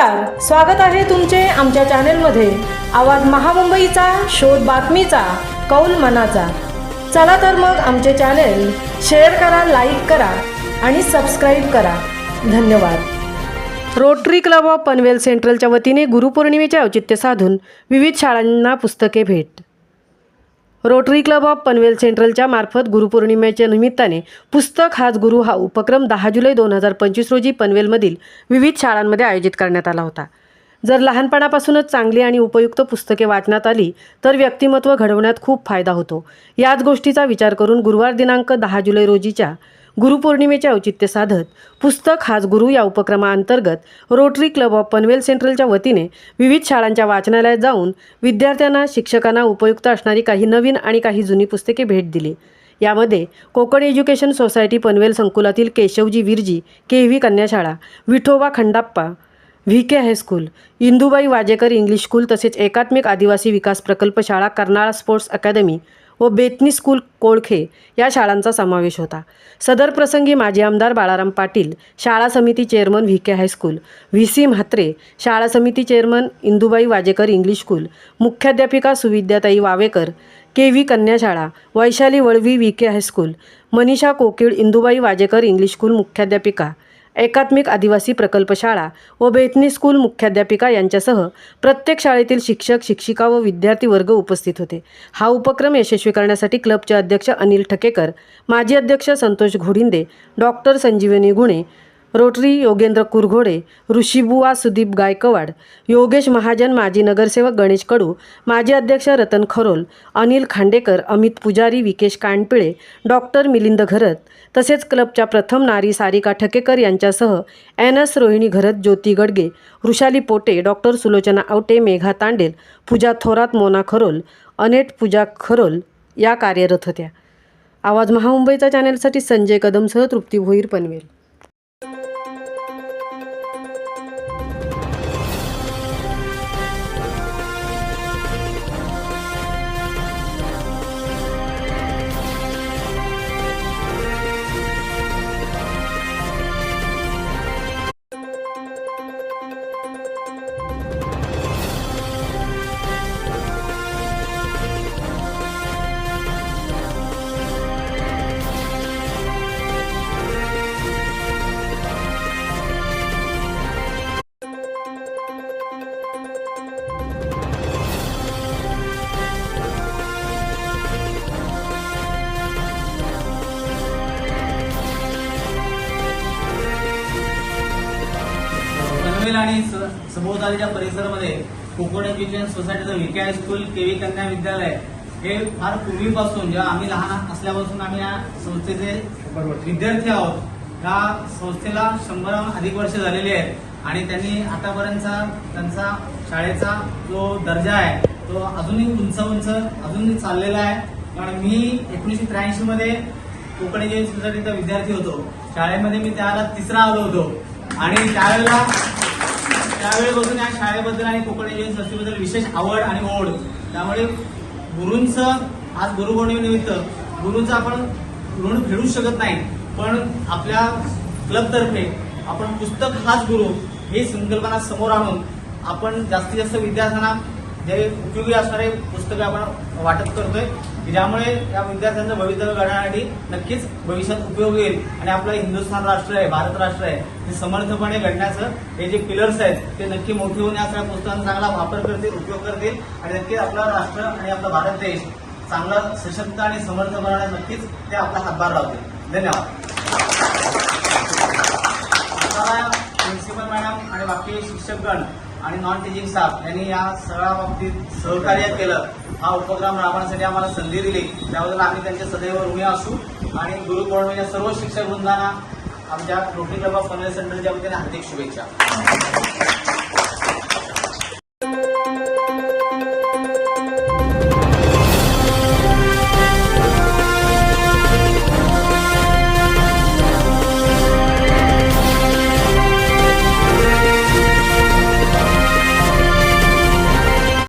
नमस्कार स्वागत आहे तुमचे आमच्या चॅनेलमध्ये. आवाज महामुंबईचा शोध बातमीचा कौल मनाचा. चला तर मग आमचे चॅनेल शेअर करा लाईक करा आणि सबस्क्राईब करा. धन्यवाद. रोटरी क्लब ऑफ पनवेल सेंट्रलच्या वतीने गुरुपौर्णिमेचे औचित्य साधून विविध शाळांना पुस्तके भेट. रोटरी क्लब ऑफ पनवेल सेंट्रलच्या मार्फत गुरुपौर्णिमेच्या निमित्ताने पुस्तक हाच गुरु हा उपक्रम दहा जुलै दोन हजार पंचवीस रोजी पनवेलमधील विविध शाळांमध्ये आयोजित करण्यात आला होता. जर लहानपणापासूनच चांगली आणि उपयुक्त पुस्तके वाचण्यात आली तर व्यक्तिमत्व घडवण्यात खूप फायदा होतो. याच गोष्टीचा विचार करून गुरुवार दिनांक दहा जुलै रोजीच्या गुरुपौर्णिमेचे औचित्य साधत पुस्तक हाच गुरु या उपक्रमाअंतर्गत रोटरी क्लब ऑफ पनवेल सेंट्रलच्या वतीने विविध शाळांच्या वाचनालयात जाऊन विद्यार्थ्यांना शिक्षकांना उपयुक्त असणारी काही नवीन आणि काही जुनी पुस्तके भेट दिली. यामध्ये कोकण एज्युकेशन सोसायटी पनवेल संकुलातील Keshavji Virji K V कन्याशाळा Vithoba Khandappa V K high school Indubai Vajekar English school तसेच एकात्मिक आदिवासी विकास प्रकल्प शाळा कर्नाळा स्पोर्ट्स अकादमी व बेतनी स्कूल कोळखे या शाळांचा समावेश होता. सदर प्रसंगी माजी आमदार बाळाराम पाटील शाळा समिती chairman V K high school V C Mhatre शाळा समिती chairman Indubai Vajekar English school मुख्याध्यापिका Suvidyatai Wavekar K V कन्याशाळा Vaishali Valvi V K high school Manisha Kokil Indubai Vajekar English school मुख्याध्यापिका एकात्मिक आदिवासी प्रकल्प शाळा व बेतनी स्कूल मुख्याध्यापिका यांच्यासह प्रत्येक शाळेतील शिक्षक शिक्षिका व विद्यार्थी वर्ग उपस्थित होते. हा उपक्रम यशस्वी करण्यासाठी क्लबचे अध्यक्ष अनिल ठकेकर माजी अध्यक्ष संतोष घोडिंदे डॉक्टर संजीवनी गुणे रोटरी योगेंद्र कुरघोडे ऋषीबुवा सुदीप गायकवाड योगेश महाजन माजी नगरसेवक गणेश कडू माजी अध्यक्ष रतन खरोल अनिल खांडेकर अमित पुजारी विकेश कांडपिळे डॉक्टर मिलिंद घरत तसेच क्लबच्या प्रथम नारी सारिका ठकेकर यांच्यासह N S Rohini Gharat Jyoti Gadge Vrushali Pote doctor Sulochana Awate Megha Tandel Pooja Thorat Mona Kharol Annette Pooja Kharol या कार्यरत होत्या. आवाज महामुंबईचा चॅनेलसाठी संजय कदमसह तृप्ती भोईर पनवेल. आणि स- सभोवतालीच्या परिसरामध्ये Konkan education सोसायटीचं V K high school K V कन्या विद्यालय हे फार पूर्वीपासून जेव्हा आम्ही लहान असल्यापासून आम्ही या संस्थेचे विद्यार्थी आहोत या संस्थेला शंभराहून अधिक वर्ष झालेली आहेत. आणि त्यांनी आतापर्यंतचा त्यांचा शाळेचा जो दर्जा आहे तो अजूनही उंच उंच अजूनही चाललेला आहे. कारण मी एकोणीसशे त्र्याऐंशी मध्ये कोकण एज्युकेशन सोसायटीचा विद्यार्थी होतो. शाळेमध्ये मी त्याला तिसरा आलो होतो. आणि त्यावेळेला त्यावेळेपासून या शाळेबद्दल आणि कोकण एज्युकेशन संस्थेबद्दल विशेष आवड आणि ओढ. त्यामुळे गुरूंचं आज गुरुपौर्णिमेनिमित्त गुरुंचं आपण ऋण फेडू शकत नाही पण आपल्या क्लबतर्फे आपण पुस्तक हाच गुरु ही संकल्पना समोर आणून आपण जास्तीत जास्त विद्यार्थ्यांना जे उपयोगी असणारे पुस्तके आपण वाटप करतोय की ज्यामुळे या विद्यार्थ्यांचं भवितव्य घडण्यासाठी नक्कीच भविष्यात उपयोग येईल. आणि आपलं हिंदुस्थान राष्ट्र आहे भारत राष्ट्र आहे ते समर्थपणे घडण्याचं हे जे पिलर्स आहेत ते नक्की मोठे होऊन या सगळ्या पुस्तकांचा चांगला वापर करतील उपयोग करतील. आणि नक्कीच आपला राष्ट्र आणि आपला भारत देश चांगला सशक्त आणि समर्थ बनवण्यास नक्कीच ते आपला हातभार लावतील. धन्यवाद. प्रिन्सिपल मॅडम आणि बाकी शिक्षकगण आणि नॉन टीचिंग स्टाफ यांनी या सगळ्या बाबतीत सहकार्य केलं. हा उपक्रम राबवण्यासाठी आम्हाला संधी दिली. त्याबद्दल आम्ही त्यांचे सदैव ऋणी असू आणि गुरुपौर्णिमेच्या सर्व शिक्षक वृंदांना आमच्या रोटरी क्लब ऑफ पनवेल सेंटरच्या वतीने हार्दिक शुभेच्छा.